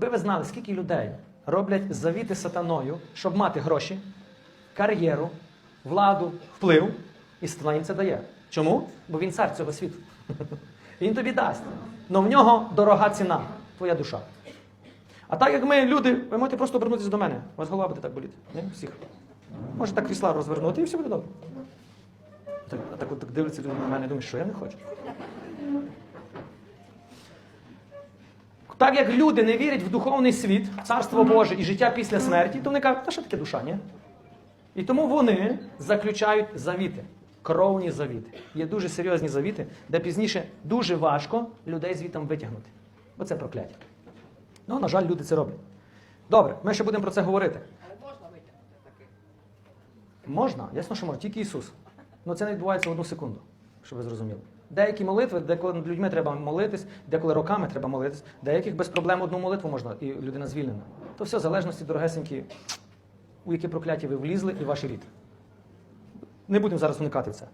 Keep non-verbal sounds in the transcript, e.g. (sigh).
Якби ви знали, скільки людей роблять завіти сатаною, щоб мати гроші, кар'єру, владу, вплив, і сатана їм це дає. Чому? Бо він цар цього світу. (laughs) Він тобі дасть. Но в нього дорога ціна, твоя душа. А так як ми, люди, ви можете просто обернутися до мене. У вас голова буде так боліти. Ні? Всіх. Може так крісла розвернути і все буде добре. Так, так, так дивляться люди на мене і думають, що я не хочу. Так як люди не вірять в духовний світ, в царство Боже і життя після смерті, то вони кажуть, та що таке душа, ні? І тому вони заключають завіти, кровні завіти. Є дуже серйозні завіти, де пізніше дуже важко людей звітом витягнути. Бо це прокляття. Ну, на жаль, люди це роблять. Добре, ми ще будемо про це говорити. Але можна витягнути таких. Можна, ясно, що можна, тільки Ісус. Ну це не відбувається в одну секунду, щоб ви зрозуміли. Деякі молитви, деколи над людьми треба молитись, деколи роками треба молитись, деяких без проблем одну молитву можна, і людина звільнена. То все в залежності, дорогесенькі, у які прокляття ви влізли і ваш рід. Не будемо зараз уникати це.